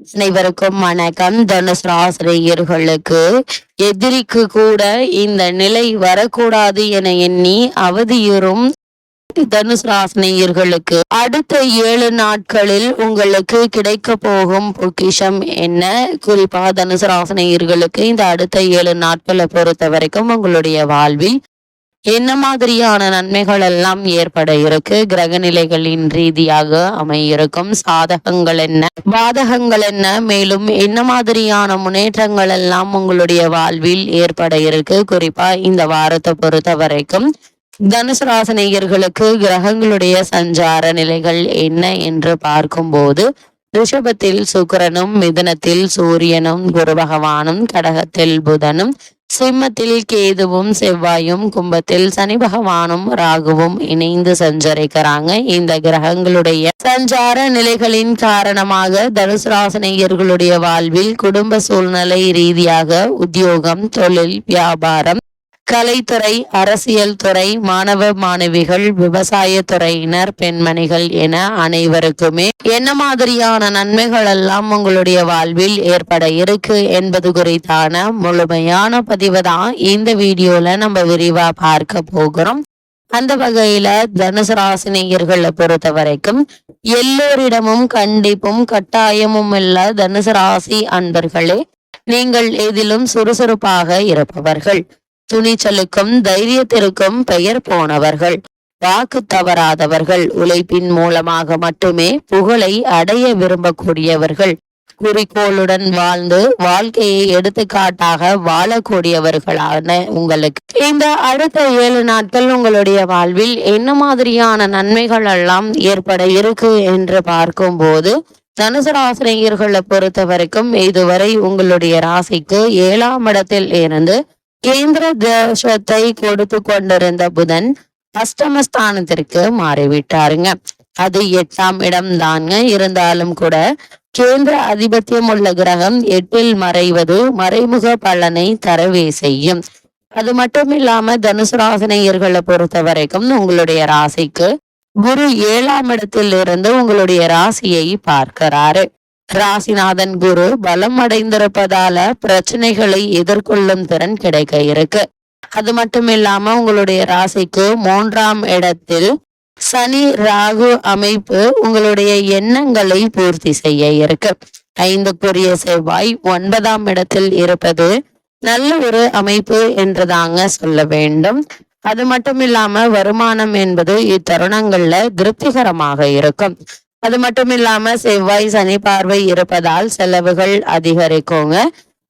அனைவருக்கும் வணக்கம். தனுசு ஆசிரியர்களுக்கு எதிரிக்கு கூட இந்த நிலை வரக்கூடாது என எண்ணி அவதியுறும் தனுசு ராசினியர்களுக்கு. அடுத்த ஏழு நாட்களில் உங்களுக்கு கிடைக்க போகும் பொக்கிஷம் என்ன? குறிப்பா தனுசு ராசினியர்களுக்கு இந்த அடுத்த ஏழு நாட்களை பொறுத்த வரைக்கும் உங்களுடைய வாழ்வில் என்ன மாதிரியான நன்மைகள் எல்லாம் ஏற்பட இருக்கு? கிரக நிலைகளின் ரீதியாக அமையிருக்கும். சாதகங்கள் என்ன? பாதகங்கள் என்ன? மேலும் என்ன மாதிரியான முன்னேற்றங்கள் எல்லாம் உங்களுடைய வாழ்வில் ஏற்பட இருக்கு? குறிப்பா இந்த வாரத்தை பொறுத்த வரைக்கும் தனுசு ராசினியர்களுக்கு கிரகங்களுடைய சஞ்சார நிலைகள் என்ன என்று பார்க்கும்போது ரிஷபத்தில் சுக்கரனும் மிதனத்தில் சூரியனும் குரு பகவானும் கடகத்தில் புதனும் சிம்மத்தில் கேதுவும் செவ்வாயும் கும்பத்தில் சனி பகவானும் ராகுவும் இணைந்து சஞ்சரிக்கிறாங்க. இந்த கிரகங்களுடைய சஞ்சார நிலைகளின் காரணமாக தனுசு ராசனையர்களுடைய வாழ்வில் குடும்ப சூழ்நிலை ரீதியாக உத்தியோகம் தொழில் வியாபாரம் கலைத்துறை அரசியல் துறை மாணவ மாணவிகள் விவசாய துறையினர் பெண்மணிகள் என அனைவருக்குமே என்ன மாதிரியான நன்மைகள் எல்லாம் உங்களுடைய வாழ்வில் ஏற்பட இருக்கு என்பது குறித்தான முழுமையான பதிவு தான் இந்த வீடியோல நம்ம விரிவா பார்க்க போகிறோம். அந்த வகையில தனுசு ராசினியர்களை பொறுத்த வரைக்கும் எல்லோரிடமும் கண்டிப்பும் கட்டாயமும் இல்ல தனுசு ராசி அன்பர்களே நீங்கள் எதிலும் சுறுசுறுப்பாக இருப்பவர்கள். துணிச்சலுக்கும் தைரியத்திற்கும் பெயர் போனவர்கள். வாக்கு தவறாதவர்கள். உழைப்பின் மூலமாக மட்டுமே புகழை அடைய விரும்பக்கூடியவர்கள். குறிக்கோளுடன் வாழ்ந்து வாழ்க்கையை எடுத்துக்காட்டாக வாழக்கூடியவர்களான உங்களுக்கு. இந்த அடுத்த ஏழு நாட்கள் உங்களுடைய வாழ்வில் என்ன மாதிரியான நன்மைகள் எல்லாம் ஏற்பட இருக்கு என்று பார்க்கும்போது தனுசு ராசினியர்களை பொறுத்த வரைக்கும் இதுவரை உங்களுடைய ராசிக்கு ஏழாம் இடத்தில் இருந்து கேந்திர தேசத்தை கொடுத்து கொண்டிருந்த புதன் அஷ்டமஸ்தானத்திற்கு மாறிவிட்டாருங்க. அது எட்டாம் இடம் தாங்க. இருந்தாலும் கூட கேந்திர அதிபத்தியம் உள்ள கிரகம் எட்டில் மறைவது மறைமுக பலனை தரவே செய்யும். அது மட்டும் இல்லாம தனுசு ராசினியர்களை பொறுத்த வரைக்கும் உங்களுடைய ராசிக்கு குரு ஏழாம் இடத்தில் இருந்து உங்களுடைய ராசியை பார்க்கிறாரு. ராசிநாதன் குரு பலம் அடைந்திருப்பதால பிரச்சனைகளை எதிர்கொள்ளும் திறன் கிடைக்க இருக்கு. அது மட்டும் இல்லாம உங்களுடைய ராசிக்கு மூன்றாம் இடத்தில் சனி ராகு அமைப்பு உங்களுடைய எண்ணங்களை பூர்த்தி செய்ய இருக்கு. ஐந்துக்குரிய செவ்வாய் ஒன்பதாம் இடத்தில் இருப்பது நல்ல ஒரு அமைப்பு என்றுதாங்க சொல்ல வேண்டும். அது மட்டும் இல்லாம வருமானம் என்பது இத்தருணங்கள்ல திருப்திகரமாக இருக்கும். அது மட்டும் இல்லாம செவ்வாய் சனி பார்வை இருப்பதால் செலவுகள் அதிகரிக்குங்க.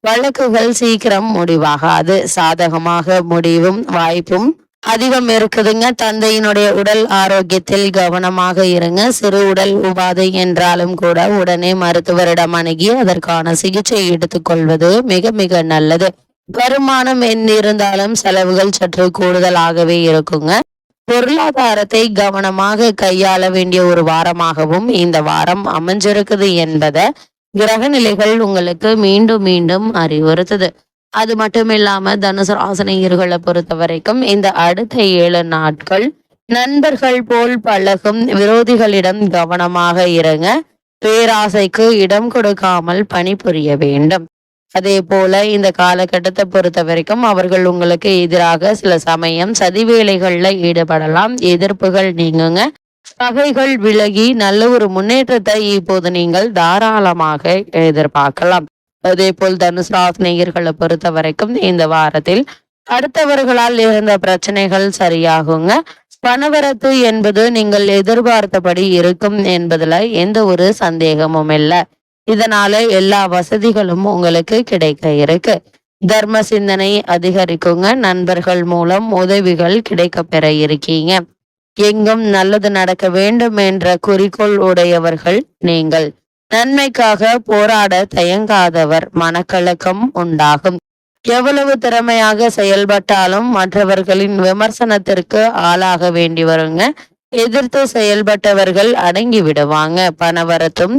வழக்குகள் சீக்கிரம் முடிவாகாது. சாதகமாக முடிவும் வாய்ப்பும் அதிகம் இருக்குதுங்க. தந்தையினுடைய உடல் ஆரோக்கியத்தில் கவனமாக இருங்க. சிறு உடல் உபாதை என்றாலும் கூட உடனே மருத்துவரிடம் அணுகி அதற்கான சிகிச்சை எடுத்துக்கொள்வது மிக மிக நல்லது. வருமானம் என்ன இருந்தாலும் செலவுகள் சற்று கூடுதலாகவே இருக்குங்க. பொருளாதாரத்தை கவனமாக கையாள வேண்டிய ஒரு வாரமாகவும் இந்த வாரம் அமைஞ்சிருக்குது என்பதை கிரக நிலைகள் உங்களுக்கு மீண்டும் மீண்டும் அறிவுறுத்துது. அது மட்டும் இல்லாம தனுசு ராசனையர்களை பொறுத்த வரைக்கும் இந்த அடுத்த ஏழு நாட்கள் நண்பர்கள் போல் பழகும் விரோதிகளிடம் கவனமாக இருங்க. பேராசைக்கு இடம் கொடுக்காமல் பணிபுரிய வேண்டும். அதே போல இந்த காலகட்டத்தை பொறுத்த வரைக்கும் அவர்கள் உங்களுக்கு எதிராக சில சமயம் சதி வேலைகள்ல ஈடுபடலாம். எதிர்ப்புகள் நீங்குங்க. பகைகள் விலகி நல்ல ஒரு முன்னேற்றத்தை இப்போது நீங்கள் தாராளமாக எதிர்பார்க்கலாம். அதே போல் தனுசு ராசினியர்களை பொறுத்த வரைக்கும் இந்த வாரத்தில் அடுத்தவர்களால் இருந்த பிரச்சனைகள் சரியாகுங்க. பணவரத்து என்பது நீங்கள் எதிர்பார்த்தபடி இருக்கும் என்பதுல எந்த ஒரு சந்தேகமும் இல்லை. இதனால எல்லா வசதிகளும் உங்களுக்கு கிடைக்க இருக்கு. தர்ம சிந்தனை அதிகரிக்குங்க. நண்பர்கள் மூலம் உதவிகள் கிடைக்க பெற இருக்கீங்க. எங்கும் நல்லது நடக்க வேண்டும் என்ற குறிக்கோள் உடையவர்கள் நீங்கள். நன்மைக்காக போராட தயங்காதவர் மனக்கலக்கம் உண்டாகும். எவ்வளவு திறமையாக செயல்பட்டாலும் மற்றவர்களின் விமர்சனத்திற்கு ஆளாக வேண்டி வருங்க. எதிர்த்து செயல்பட்டவர்கள் அடங்கி விடுவாங்க பணவரத்தும்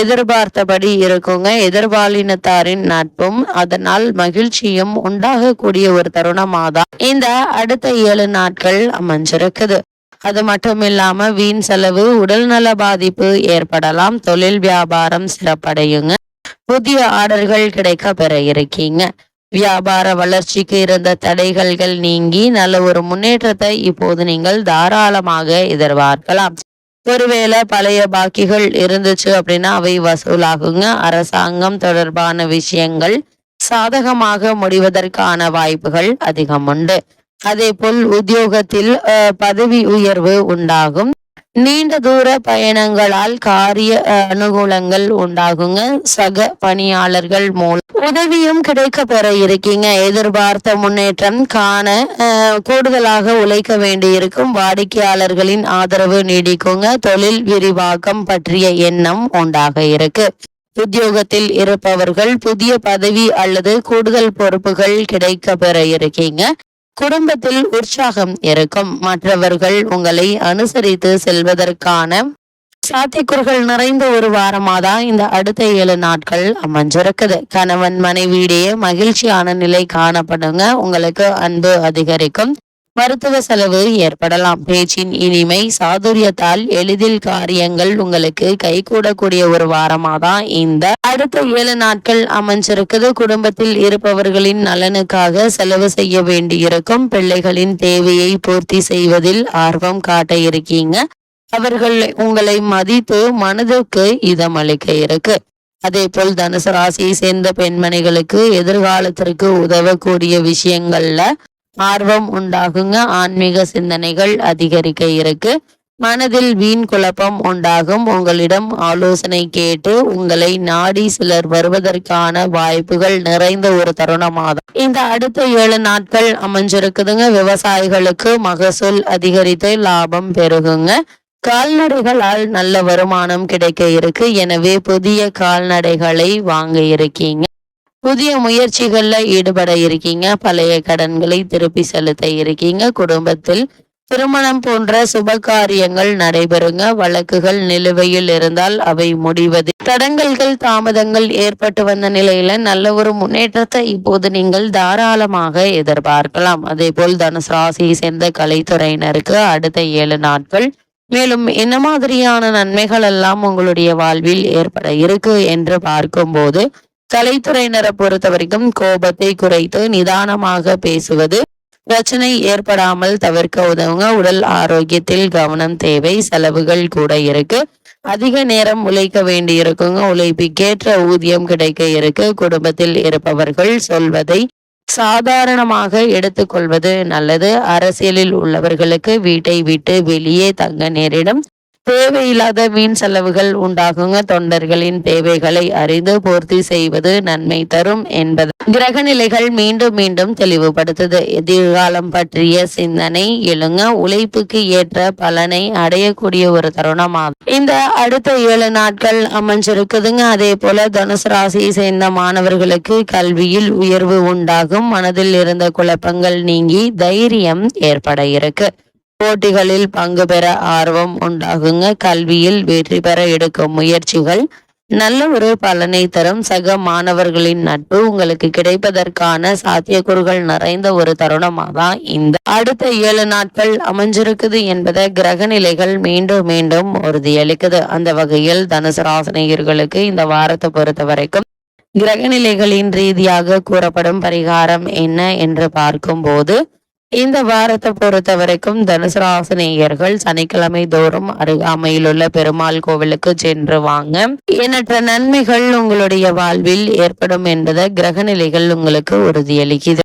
எதிர்பார்த்தபடி இருக்குங்க. எதிர்பாலினத்தாரின் நட்பும் அதனால் மகிழ்ச்சியும் உண்டாகக்கூடிய ஒரு தருணமாதான் இந்த அடுத்த ஏழு நாட்கள் அமைஞ்சிருக்குது. அது மட்டும் இல்லாம வீண் செலவு உடல்நல பாதிப்பு ஏற்படலாம். தொழில் வியாபாரம் சிறப்படையுங்க. புதிய ஆர்டர்கள் கிடைக்க பெற இருக்கீங்க. வியாபார வளர்ச்சிக்கு இருந்த தடைகள்கள் நீங்கி நல்ல ஒரு முன்னேற்றத்தை இப்போது நீங்கள் தாராளமாக எதிர்பார்க்கலாம். ஒருவேளை பழைய பாக்கிகள் இருந்துச்சு அப்படின்னா அவை வசூலாகுங்க. அரசாங்கம் தொடர்பான விஷயங்கள் சாதகமாக முடிவதற்கான வாய்ப்புகள் அதிகம் உண்டு அதே போல் உத்தியோகத்தில் அஹ், பதவி உயர்வு உண்டாகும். நீண்ட தூர பயணங்களால் காரிய அனுகூலங்கள் உண்டாகுங்க. சக பணியாளர்கள் மூலம் உதவியும் கிடைக்க பெற இருக்கீங்க. எதிர்பார்த்த முன்னேற்றம் காண கூடுதலாக உழைக்க வேண்டியிருக்கும். வாடிக்கையாளர்களின் ஆதரவு நீடிக்குங்க. தொழில் விரிவாக்கம் பற்றிய எண்ணம் உண்டாக இருக்கு. உத்தியோகத்தில் இருப்பவர்கள் புதிய பதவி அல்லது கூடுதல் பொறுப்புகள் கிடைக்க பெற இருக்கீங்க. குடும்பத்தில் உற்சாகம் இருக்கும். மற்றவர்கள் உங்களை அனுசரித்து செல்வதற்கான சாத்தியக்கூறுகள் நிறைந்த ஒரு வாரமாக தான் இந்த அடுத்த ஏழு நாட்கள் அமைஞ்சிருக்குது. கணவன் மனைவியிடையே மகிழ்ச்சியான நிலை காணப்படுங்க. உங்களுக்கு அன்பு அதிகரிக்கும். மருத்துவ செலவு ஏற்படலாம். பேச்சின் இனிமை சாதுரியத்தால் எளிதில் காரியங்கள் உங்களுக்கு கைகூடக்கூடிய ஒரு வாரமாக தான் இந்த அடுத்த ஏழு நாட்கள் அமைஞ்சிருக்குது. குடும்பத்தில் இருப்பவர்களின் நலனுக்காக செலவு செய்ய வேண்டியிருக்கும். பிள்ளைகளின் தேவையை பூர்த்தி செய்வதில் ஆர்வம் காட்ட இருக்கீங்க. அவர்கள் உங்களை மதித்து மனதுக்கு இதமளிக்க இருக்கு. அதே போல் தனுசு ராசியை சேர்ந்த பெண்மணிகளுக்கு எதிர்காலத்திற்கு உதவக்கூடிய விஷயங்கள்ல ஆர்வம் உண்டாகுங்க. ஆன்மீக சிந்தனைகள் அதிகரிக்க இருக்கு. மனதில் வீண் குழப்பம் உண்டாகும். உங்களிடம் ஆலோசனை கேட்டு உங்களை நாடி சிலர் வருவதற்கான வாய்ப்புகள் நிறைந்த ஒரு தருணமாகும் இந்த அடுத்த ஏழு நாட்கள் அமைஞ்சிருக்குதுங்க. விவசாயிகளுக்கு மகசூல் அதிகரித்து லாபம் பெருகுங்க. கால்நடைகளால் நல்ல வருமானம் கிடைக்க இருக்கு. எனவே புதிய கால்நடைகளை வாங்க இருக்கீங்க. புதிய முயற்சிகள்ல ஈடுபட இருக்கீங்க. பழைய கடன்களை திருப்பி செலுத்த இருக்கீங்க. குடும்பத்தில் திருமணம் போன்ற சுப காரியங்கள் நடைபெறுங்க. வழக்குகள் நிலுவையில் இருந்தால் அவை முடிவது. தடங்கல்கள் தாமதங்கள் ஏற்பட்டு வந்த நிலையில நல்ல ஒரு முன்னேற்றத்தை இப்போது நீங்கள் தாராளமாக எதிர்பார்க்கலாம். அதே போல் தனுசு ராசியை சேர்ந்த கலைத்துறையினருக்கு அடுத்த ஏழு நாட்கள். மேலும் என்ன மாதிரியான நன்மைகள் எல்லாம் உங்களுடைய வாழ்வில் ஏற்பட இருக்கு என்று பார்க்கும்போது கலைத்துறையினரை பொறுத்த வரைக்கும் கோபத்தை குறைத்து நிதானமாக பேசுவது பிரச்சனை ஏற்படாமல் தவிர்க்க உதவுங்க. உடல் ஆரோக்கியத்தில் கவனம் தேவை செலவுகள் கூட இருக்கு. அதிக நேரம் உழைக்க வேண்டி இருக்குங்க. உழைப்புக்கேற்ற ஊதியம் கிடைக்க இருக்கு. குடும்பத்தில் இருப்பவர்கள் சொல்வதை சாதாரணமாக எடுத்துக்கொள்வது நல்லது. அரசியலில் உள்ளவர்களுக்கு வீட்டை விட்டு வெளியே தங்க நேரிடும். தேவையில்லாத வீண் செலவுகள் உண்டாகுங்க. தொண்டர்களின் தேவைகளை அறிந்து பூர்த்தி செய்வது நன்மை தரும் என்பது கிரக நிலைகள் மீண்டும் மீண்டும் தெளிவுபடுத்துது. எதிர்காலம் பற்றிய சிந்தனை எழுங்க. உழைப்புக்கு ஏற்ற பலனை அடையக்கூடிய ஒரு தருணமாகும். இந்த அடுத்த ஏழு நாட்கள் அமைஞ்சிருக்குதுங்க. அதே போல தனுசு ராசியை சேர்ந்த மாணவர்களுக்கு கல்வியில் உயர்வு உண்டாகும். மனதில் இருந்த குழப்பங்கள் நீங்கி தைரியம் ஏற்பட இருக்கு. போட்டிகளில் பங்கு பெற ஆர்வம் உண்டாகுங்க. கல்வியில் வெற்றி பெற எடுக்கும் முயற்சிகள் நல்ல ஒரு பலனை தரும். சக மாணவர்களின் நட்பு உங்களுக்கு கிடைப்பதற்கான சாத்தியக்கூறுகள் நிறைந்த ஒரு தருணமாக தான் இந்த. அடுத்த ஏழு நாட்கள் அமைஞ்சிருக்குது என்பதை கிரக நிலைகள் மீண்டும் மீண்டும் உறுதியளிக்குது. அந்த வகையில் தனுசு ராசனையர்களுக்கு இந்த வாரத்தை பொறுத்த வரைக்கும் கிரக நிலைகளின் ரீதியாக கூறப்படும் பரிகாரம் என்ன என்று பார்க்கும்போது இந்த வாரத்தை பொறுத்த வரைக்கும் தனுசு ராசினியர்கள் சனிக்கிழமை தோறும் அருகாமையில் உள்ள பெருமாள் கோவிலுக்கு சென்று வாங்க. எண்ணற்ற நன்மைகள் உங்களுடைய வாழ்வில் ஏற்படும் என்பதை கிரக நிலைகள் உங்களுக்கு உறுதியளிக்குது